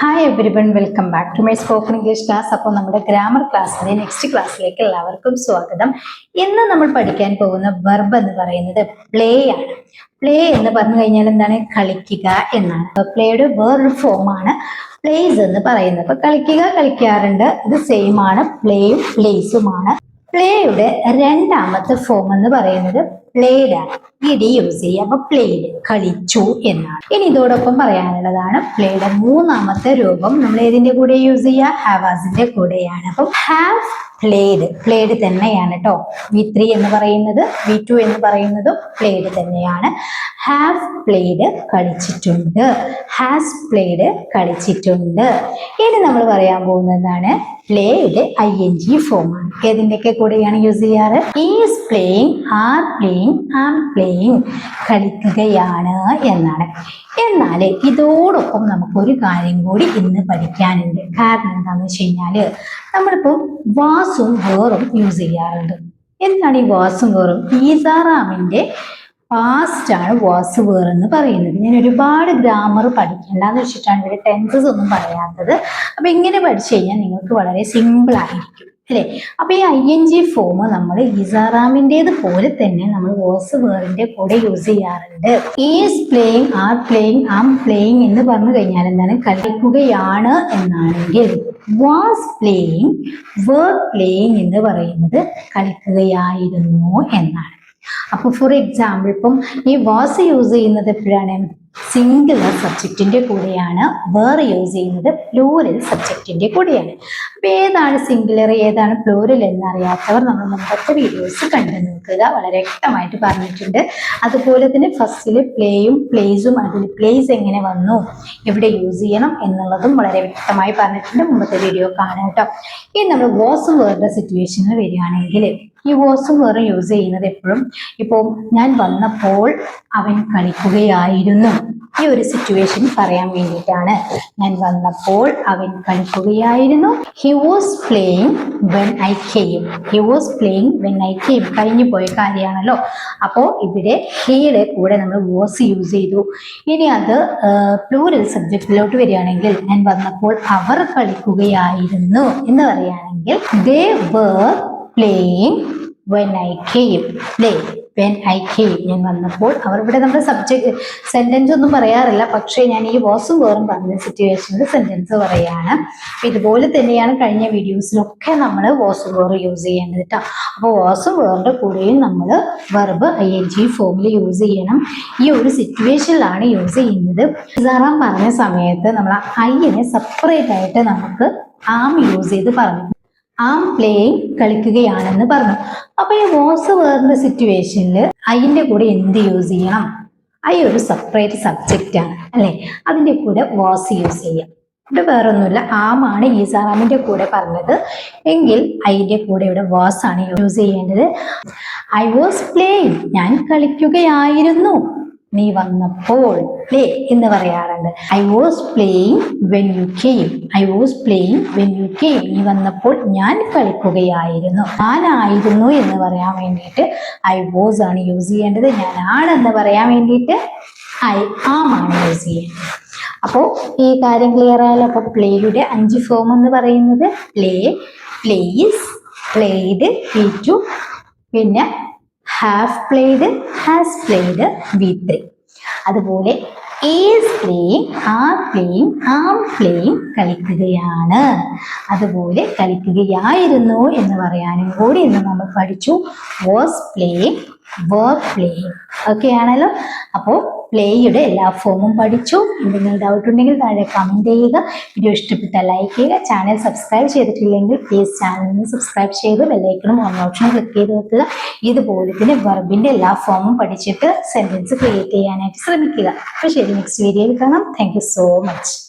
Hi everyone welcome back to my spoken English class അപ്പോൾ നമ്മുടെ grammar ക്ലാസ്സിലെ next ക്ലാസ്സിലേക്ക് എല്ലാവർക്കും സ്വാഗതം. ഇന്ന് നമ്മൾ പഠിക്കാൻ പോകുന്ന വെർബ് എന്ന് പറയുന്നത് പ്ലേ ആണ്. പ്ലേ എന്ന് പറഞ്ഞു കഴിഞ്ഞാൽ എന്താണ്? കളിക്കുക എന്നാണ്. പ്ലേയുടെ വേറൊരു ഫോമാണ് പ്ലേസ് എന്ന് പറയുന്നത്. അപ്പൊ കളിക്കുക കളിക്കാറുണ്ട്. ഇത് സെയിം ആണ്. പ്ലേയും പ്ലേസുമാണ് പ്ലേയുടെ രണ്ടാമത്തെ ഫോം എന്ന് പറയുന്നത് പ്ലേഡ് ഇടി യൂസ് ചെയ്യുക അപ്പൊ പ്ലേഡ് കളിച്ചു എന്നാണ്. ഇനി ഇതോടൊപ്പം പറയാനുള്ളതാണ് പ്ലേയുടെ മൂന്നാമത്തെ രൂപം. നമ്മൾ ഏതിന്റെ കൂടെ യൂസ് ചെയ്യുക ഹാവാസിന്റെ കൂടെയാണ്. അപ്പം ഹാവ് പ്ലേഡ് പ്ലേഡ് തന്നെയാണ് കേട്ടോ വി ത്രീ എന്ന് പറയുന്നത് വി ടു എന്ന് പറയുന്നതും പ്ലേഡ് തന്നെയാണ്. ഹാവ് പ്ലേഡ് കളിച്ചിട്ടുണ്ട്. ഹാസ് പ്ലേഡ് കളിച്ചിട്ടുണ്ട്. ഇനി നമ്മൾ പറയാൻ പോകുന്നതാണ് പ്ലേയുടെ ഐ എൻ ജി ഫോമാണ് ഏതിന്റെയൊക്കെ കൂടെയാണ് യൂസ് ചെയ്യാറ്? Is playing are playing am playing കളിക്കുകയാണ് എന്നാണ്. എന്നാൽ ഇതോടൊപ്പം നമുക്കൊരു കാര്യം കൂടി ഇന്ന് പഠിക്കാനുണ്ട്. കാരണം എന്താണെന്ന് വെച്ച് കഴിഞ്ഞാൽ നമ്മളിപ്പോൾ വാസും വേറും യൂസ് ചെയ്യാറുണ്ട്. എന്താണ് ഈ വാസും വേറും? ഈസാറാമിന്റെ പാസ്റ്റ് ആണ് വാസ് വേറെന്ന് പറയുന്നത്. ഞാൻ ഒരുപാട് ഗ്രാമർ പഠിക്കേണ്ടെന്ന് വെച്ചിട്ടാണ് ഇവിടെ ടെൻസസ് ഒന്നും പറയാത്തത്. അപ്പം ഇങ്ങനെ പഠിച്ചു കഴിഞ്ഞാൽ നിങ്ങൾക്ക് വളരെ സിമ്പിൾ ആയിരിക്കും. അല്ലെ? അപ്പൊ ഈ ഐ എൻ ജി ഫോം നമ്മൾ ഇസാറാമിന്റെത് പോലെ തന്നെ നമ്മൾ വോസ് വേറിന്റെ കൂടെ യൂസ് ചെയ്യാറുണ്ട്. Is playing are playing am playing എന്ന് പറഞ്ഞു കഴിഞ്ഞാൽ എന്താണ്? കളിക്കുകയാണ് എന്നാണെങ്കിൽ വാസ് പ്ലേയിങ് വേർ പ്ലേയിങ് എന്ന് പറയുന്നത് കളിക്കുകയായിരുന്നു എന്നാണ്. അപ്പൊ ഫോർ എക്സാമ്പിൾ ഇപ്പം ഈ വാസ് യൂസ് ചെയ്യുന്നത് എപ്പോഴാണ്? സിംഗുലർ സബ്ജക്റ്റിന്റെ കൂടെയാണ് വേറെ യൂസ് ചെയ്യുന്നത് പ്ലൂരൽ സബ്ജക്റ്റിന്റെ കൂടെയാണ്. അപ്പൊ ഏതാണ് സിംഗുലർ ഏതാണ് പ്ലൂരൽ എന്നറിയാത്തവർ നമ്മൾ മുമ്പത്തെ വീഡിയോസ് കണ്ടു നോക്കുക. വളരെ വ്യക്തമായിട്ട് പറഞ്ഞിട്ടുണ്ട്. അതുപോലെ തന്നെ ഫസ്റ്റിൽ പ്ലേയും പ്ലേസും അതിൽ പ്ലേസ് എങ്ങനെ വന്നു എവിടെ യൂസ് ചെയ്യണം എന്നുള്ളതും വളരെ വ്യക്തമായി പറഞ്ഞിട്ടുണ്ട്. മുമ്പത്തെ വീഡിയോ കാണാം കേട്ടോ. ഇനി നമ്മൾ വേഴ്സ് വേറെ സിറ്റുവേഷനിൽ വരികയാണെങ്കിൽ ഈ വോസും വേറെ യൂസ് ചെയ്യുന്നത് എപ്പോഴും. ഇപ്പോൾ ഞാൻ വന്നപ്പോൾ അവൻ കളിക്കുകയായിരുന്നു. ഈ ഒരു സിറ്റുവേഷൻ പറയാൻ വേണ്ടിയിട്ടാണ്. ഞാൻ വന്നപ്പോൾ അവൻ കളിക്കുകയായിരുന്നു. He was playing when I came he was playing when I came കഴിഞ്ഞു പോയ കാര്യമാണല്ലോ. അപ്പോൾ ഇവിടെ ഹീയുടെ കൂടെ നമ്മൾ വാസ് യൂസ് ചെയ്തു. ഇനി അത് പ്ലൂരൽ സബ്ജക്റ്റിലോട്ട് വരികയാണെങ്കിൽ ഞാൻ വന്നപ്പോൾ അവർ കളിക്കുകയായിരുന്നു എന്ന് പറയുകയാണെങ്കിൽ they were playing when I came അല്ലേ വെൻ ഐ കെയും ഞാൻ വന്നപ്പോൾ അവർ ഇവിടെ നമ്മുടെ സബ്ജക്ട് സെന്റൻസ് ഒന്നും പറയാറില്ല. പക്ഷേ ഞാൻ ഈ വാസും വേറും പറഞ്ഞ സിറ്റുവേഷനിൽ സെന്റൻസ് പറയാണ്. അപ്പൊ ഇതുപോലെ തന്നെയാണ് കഴിഞ്ഞ വീഡിയോസിലൊക്കെ നമ്മൾ വാസും വേറും യൂസ് ചെയ്യേണ്ടത് കേട്ടോ അപ്പോൾ വാസും വേറിന്റെ കൂടെയും നമ്മൾ വെർബ് ഐ എൻ ജി ഫോമിൽ യൂസ് ചെയ്യണം. ഈ ഒരു സിറ്റുവേഷനിലാണ് യൂസ് ചെയ്യുന്നത്. സാറാം പറഞ്ഞ സമയത്ത് നമ്മൾ ഐനെ സെപ്പറേറ്റ് ആയിട്ട് നമുക്ക് ആം യൂസ് ചെയ്ത് പറഞ്ഞു ആം പ്ലേയിങ് കളിക്കുകയാണെന്ന് പറഞ്ഞു. അപ്പൊ ഈ വാസ് വേറിന്റെ സിറ്റുവേഷനിൽ ഐന്റെ കൂടെ എന്ത് യൂസ് ചെയ്യണം? ഐ ഒരു സെപ്പറേറ്റ് സബ്ജക്റ്റ് ആണ് അല്ലെ? അതിന്റെ കൂടെ വാസ് യൂസ് ചെയ്യാം. ഇവിടെ വേറൊന്നുമില്ല. ആമാണ് ഈസാറാമിന്റെ കൂടെ പറഞ്ഞത്. എങ്കിൽ ഐന്റെ കൂടെ ഇവിടെ വാസ് ആണ് യൂസ് ചെയ്യേണ്ടത്. ഐ വാസ് പ്ലേയിങ് ഞാൻ കളിക്കുകയായിരുന്നു. നീ വന്നപ്പോൾ അല്ലേ എന്ന് പറയാറുണ്ട്. I was playing when you came I was playing when you came നീ വന്നപ്പോൾ ഞാൻ കളിക്കുകയായിരുന്നു. ഞാനായിരുന്നു എന്ന് പറയാൻ വേണ്ടിയിട്ട് ഐ വാസ് ആണ് യൂസ് ചെയ്യേണ്ടത്. ഞാൻ ഞാനാണെന്ന് പറയാൻ വേണ്ടിയിട്ട് ഐ ആം ആണ് യൂസ് ചെയ്യേണ്ടത്. അപ്പോൾ ഈ കാര്യം ക്ലിയർ ആയാലും അപ്പോൾ പ്ലേയുടെ അഞ്ച് ഫോം എന്ന് പറയുന്നത് പ്ലേ പ്ലേസ് പ്ലേഡ് പിന്നെ have played has played V three അതുപോലെ ഈസ് കളിക്കുകയാണ്. അതുപോലെ കളിക്കുകയായിരുന്നു എന്ന് പറയാനും കൂടി ഇന്ന് നമ്മൾ പഠിച്ചു. Was playing were playing okay ആണല്ലോ? അപ്പോൾ പ്ലേയുടെ എല്ലാ ഫോമും പഠിച്ചു. എന്തെങ്കിലും ഡൗട്ട് ഉണ്ടെങ്കിൽ താഴെ കമന്റ് ചെയ്യുക. വീഡിയോ ഇഷ്ടപ്പെട്ടാൽ ലൈക്ക് ചെയ്യുക. ചാനൽ സബ്സ്ക്രൈബ് ചെയ്തിട്ടില്ലെങ്കിൽ പ്ലീസ് ചാനലിന് സബ്സ്ക്രൈബ് ചെയ്ത് ബെല്ലൈക്കണും ഓൺ ഓപ്ഷനും ക്ലിക്ക് ചെയ്ത് വെക്കുക. ഇതുപോലെ തന്നെ വെർബിന്റെ എല്ലാ ഫോമും പഠിച്ചിട്ട് സെന്റൻസ് ക്രിയേറ്റ് ചെയ്യാനായിട്ട് ശ്രമിക്കുക. അപ്പൊ ശരി നെക്സ്റ്റ് വീഡിയോയിൽ കാണാം. Thank so much